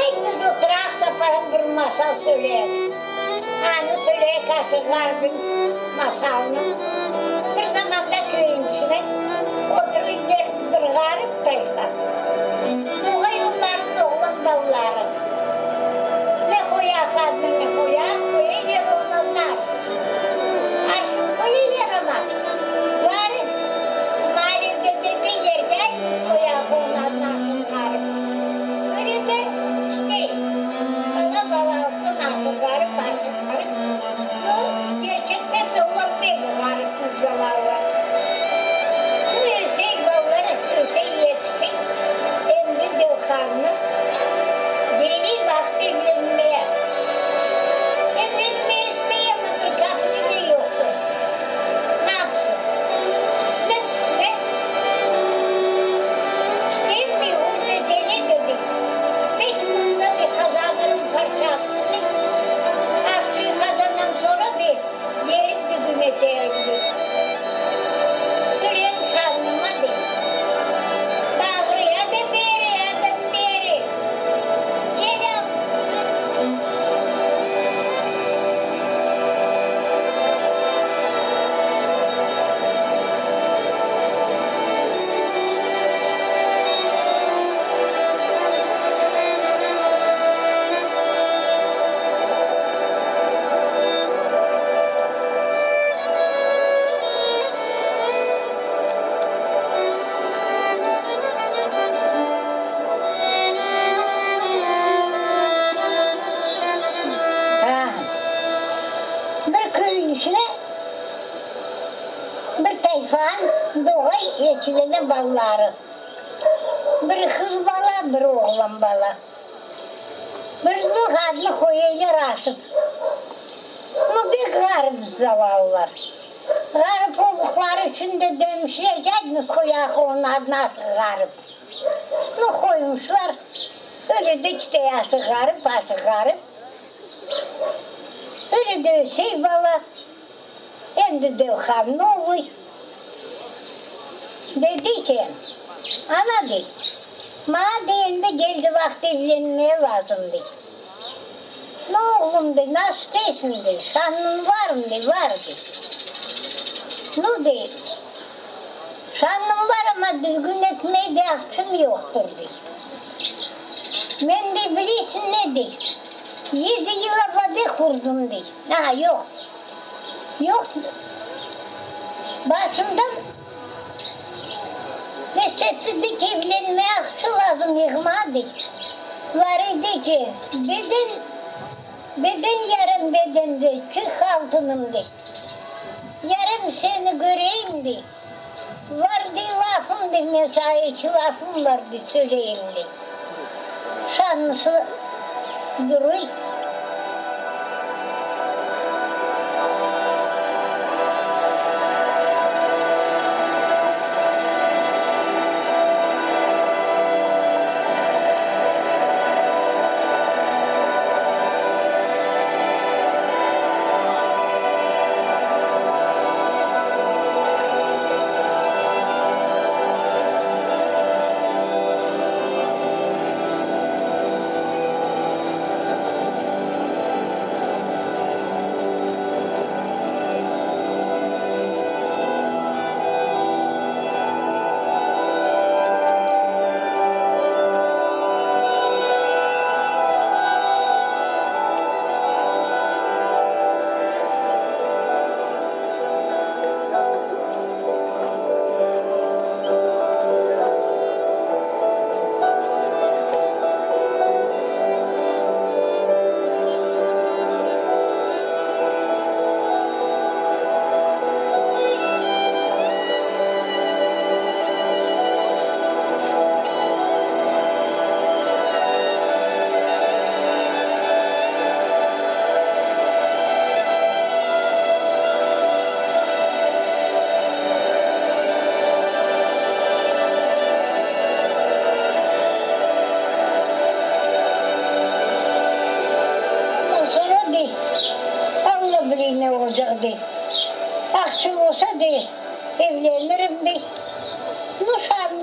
Eindelijk zo prachtig waarom er massaal zo leuk. Aan het zo leuk als de garben massaal. Maar ze maakt clientes, né? Outro inder bergar pega. Doei o mar todo baularen. Ne goya hadne ne goya, ele Qərb zavallılar. Qarıb olduqları üçün də demişlər, gəlminiz qoyaq onların aşı qarıb. Nə qoymuşlar, öyle də işte yaşı qarıb, aşı qarıb. Öyle də şey bala, indi də xam nə olur. Dedi ki, ana deyik, Bana deyende geldi vakti dinlenmeye lazım deyik. Ne oğlum de, nasıl değilsin de, şanın var mı de, var de. Ne değil? Şanım var ama düzgün etmeye de aklım yoktur de. Ben de bilirsin ne değil. Yedi yıl abade kurdum de. Ha yok. Yok. Başımdan Reçetli ki evlenmeye akşı lazım yıkmadı. Var idi ki beden beden yarım bedende çık altınımdı. Yarım seni göreyim de. Vardı lafım de mesaiçi lafım vardı söyleyeyim de. Şansı duruyor.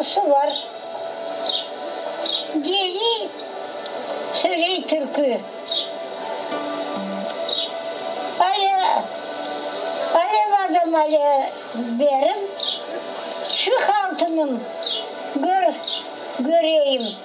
namusu var. Diğeri Sürey Türk'ü. Öyle, öyle adam öyle benim. Şu haltımım gör, göreyim.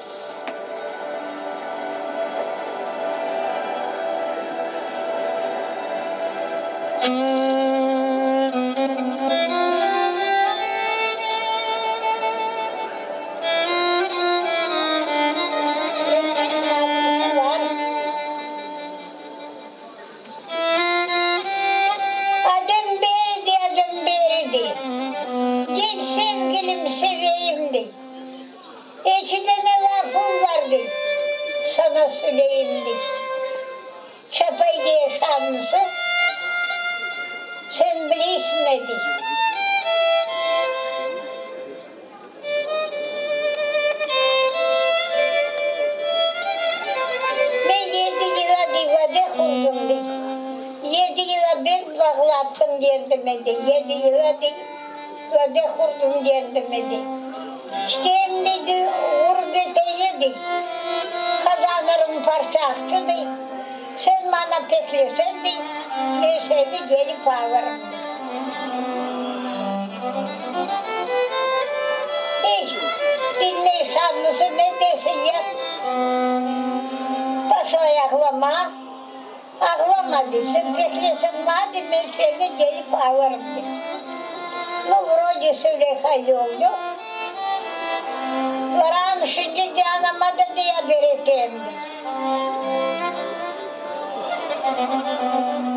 Sana söyleyeyim de. Çapay diye şanlısı. Sen ne de. Ben yedi yıla divade kurdum de. Yedi yıla ben bağlattım kendime de. Yedi yıla divade kurdum kendime de. İşte parça akçı de. Sen bana peklesen de. Ben seni gelip alırım de. Hiç dinle şanlısı ne desin ya. Baş ayaklama. Ağlama desin, beklesen madem ben seni gelip alırım de. Ну, вроде Сулейхай oldu. Varan şimdi canıma da diye berekeyim. Biri Thank you.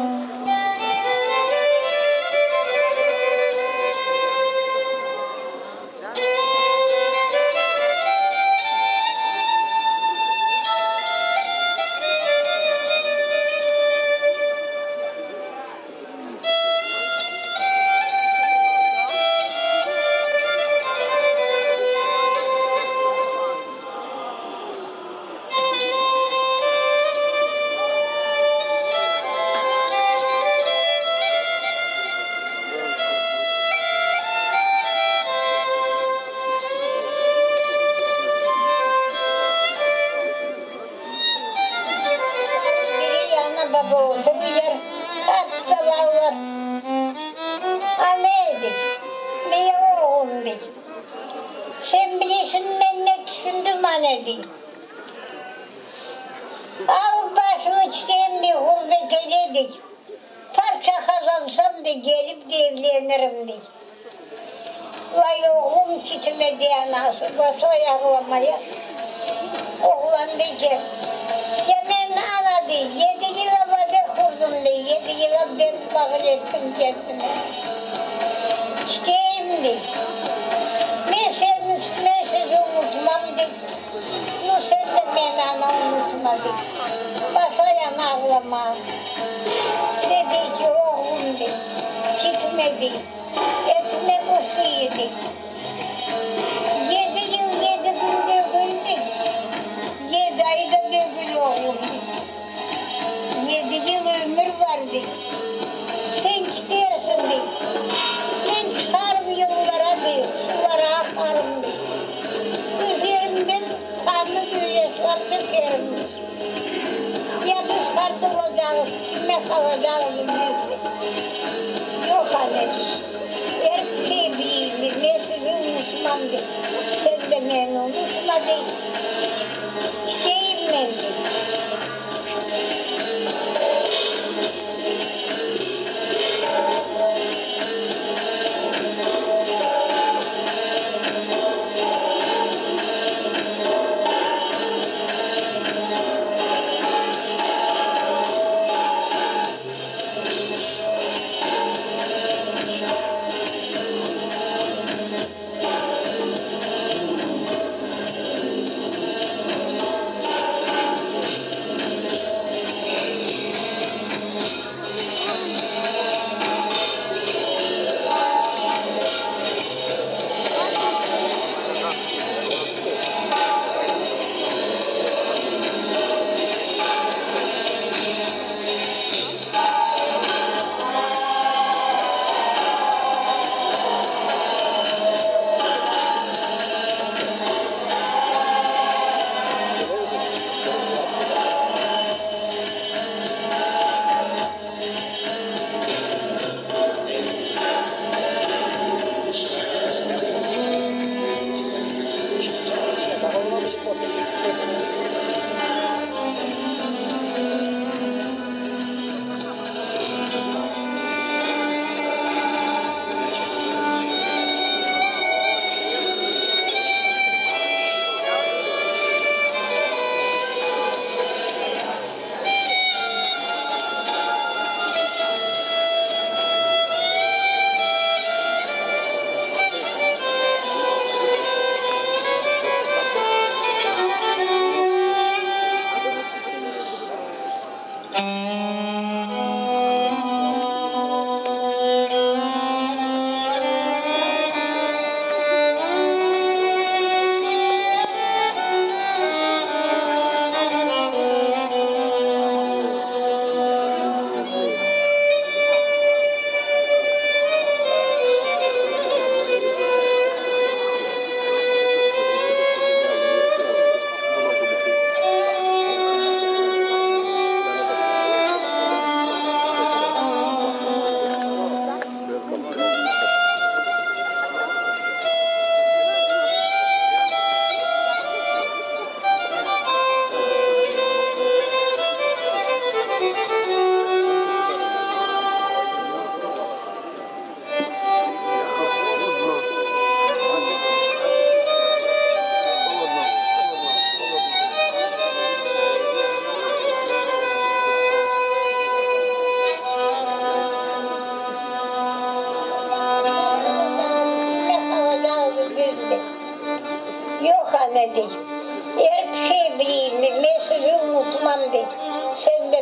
Gurbet eyledik. Parça kazansam da gelip de evlenirim diye. Vay oğlum gitmedi anası başı ayaklamaya. Oğlan ben ana değil, yedi yıl havada kurdum değil, yedi yıl ben bakır ettim kendime. İsteyim değil. Senin, ben sizi unutmam değil. Bu sen de beni ana unutma Marlama. Bebeci oğlum de, gitmedi, etme. kalem. Her evi, mesele usmandı.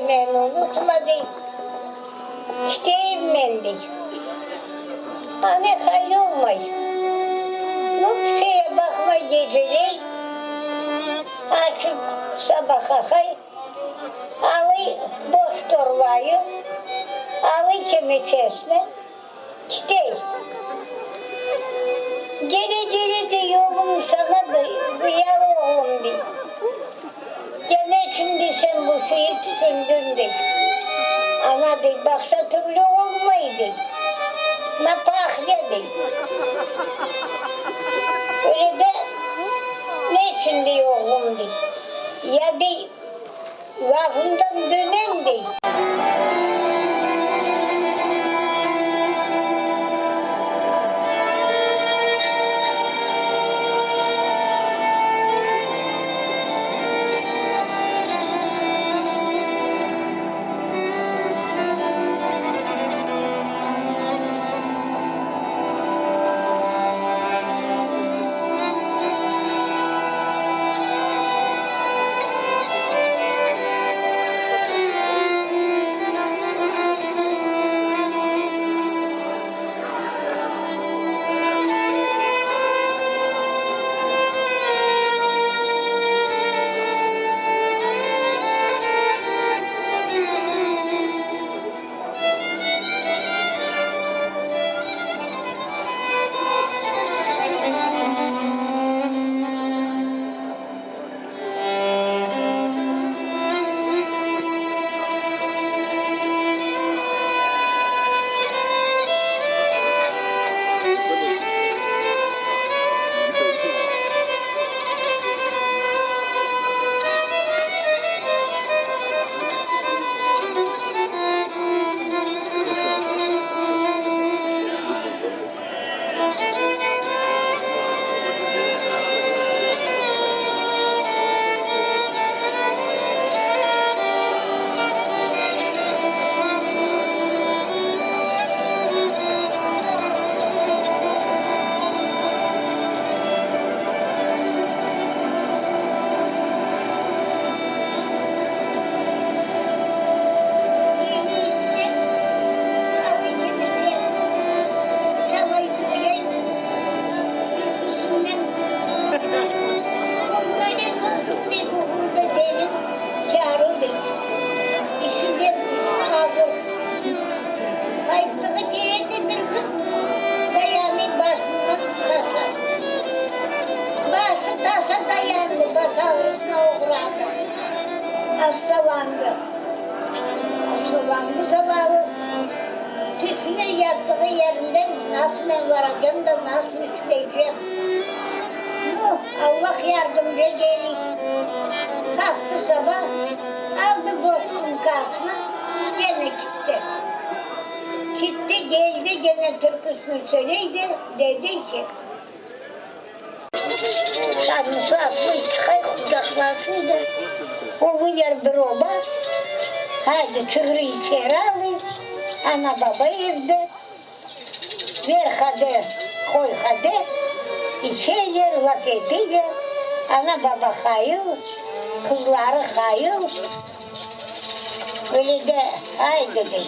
Sen de beni unutma değil. İsteyim ben değil. Hayır olmay. Ne şeye bakma geceleri. Açıp sabaha hay. Alı boş torbayı. Alı kemeçesine. İsteyim. Gele gele de yolum sana da yar oğlum de. Gene şimdi sen bu şeyi düşündün de. Ana de baksa türlü olmaydı. Napak dedi. Öyle de ne şimdi oğlum de. Ya de lafından dönen de. Hastalandı. Hastalandı sabahı. Tüsüne yattığı yerinden nasıl ben varacağım da nasıl işleyeceğim. Nuh, Allah yardımcı gelin. Kalktı sabah, aldı boşluğun karşısına, gene gitti. Gitti geldi gene türküsünü söyleydi, dedi ki Sarımsı atlı çıkay kucaklasın da Oğlu yer bir oba Haydi çığırı içeri alın Ana baba evde Ver hadi koy hadi İçecek laf edecek Ana baba hayır Kızları hayır Öyle de haydi de.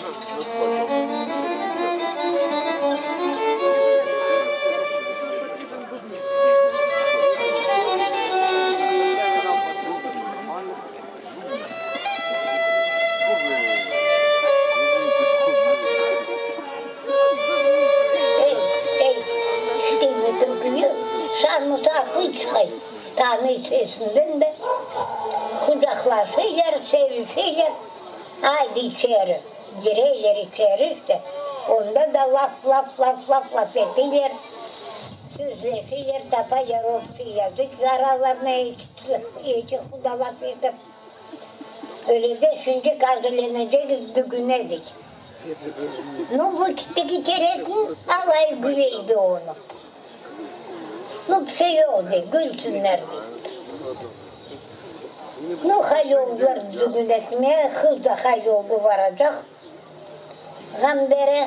çay. Tanrı içerisinden de kucaklaşırlar, sevişirler. Haydi içeri, gireyler içeri işte. Onda da laf laf laf laf laf ettiler. Sözleşirler, tapaylar, orta yazık, zararlarına hiç, hiç kuda laf edip. Öyle de şimdi kazılanacak düğünedik. Ну, вот getiresin, alay güleydi onu. Ну, bir Ну, природы, гүлтүннәр бит. Ну, хайолдар дүгілетме, қылда хайолды барадық. Замбері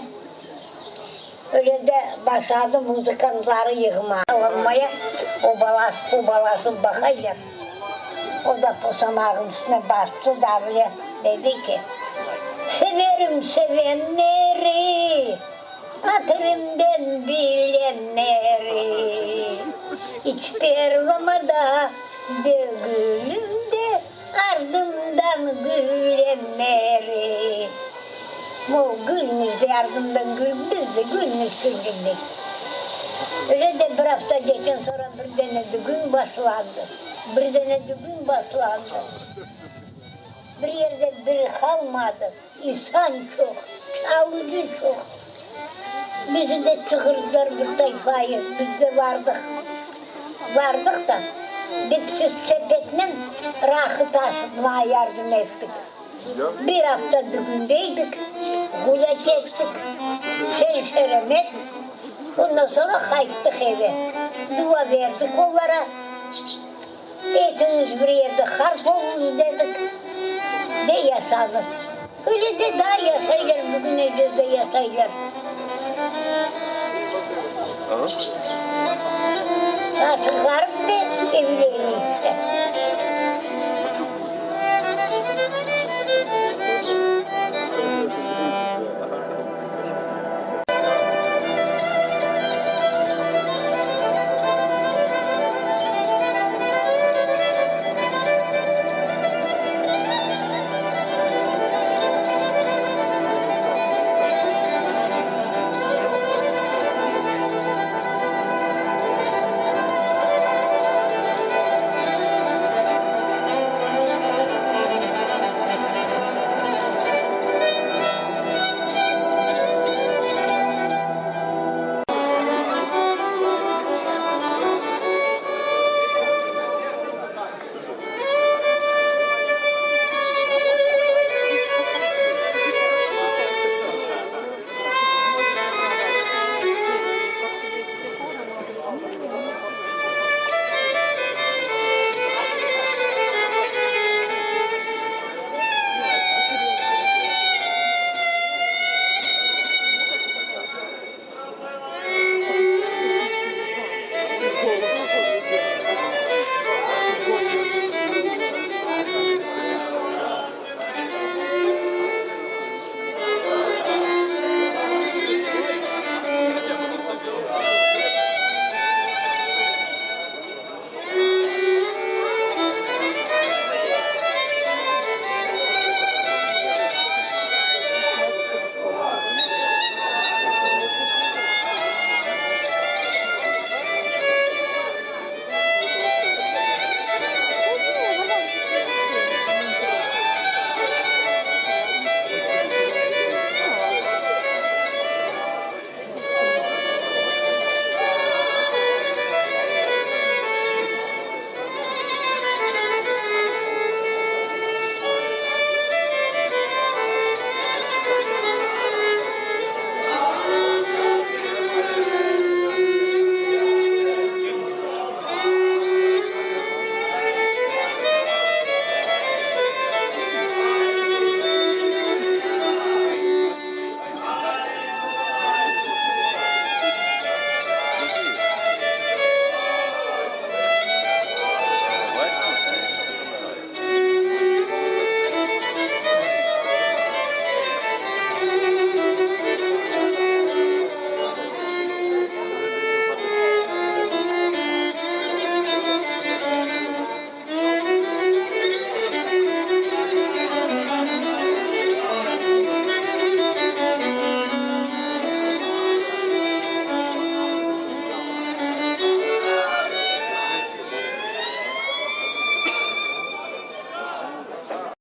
өледі башады музыкантлары егіма. Алынмайы, о балаш, о балашын бақайды. О да посамағын үстіне басты дәріле, деді ке, Сіверім сіверінері, gülenleri. Bu gülmüş de ardımdan güldüz de gülmüş güldük. Öyle de bir hafta geçen sonra bir tane düğün başlandı. Bir tane düğün başlandı. Bir yerde biri kalmadı. İnsan çok, çalıcı çok. Bizi de çıkardılar bir tayfayı. Biz de vardık. Vardık da dipsiz sepetle rakı taşıtmaya yardım ettik. Bir hafta düğündeydik. Gule çektik. Şen şeremet. Ondan sonra kayıttık eve. Dua verdik onlara. Etiniz bir yerde harp olun dedik. De yaşanır. Öyle de daha yaşaylar bugün Ece'de yaşaylar. Tamam. Artık garip de evlenmişler.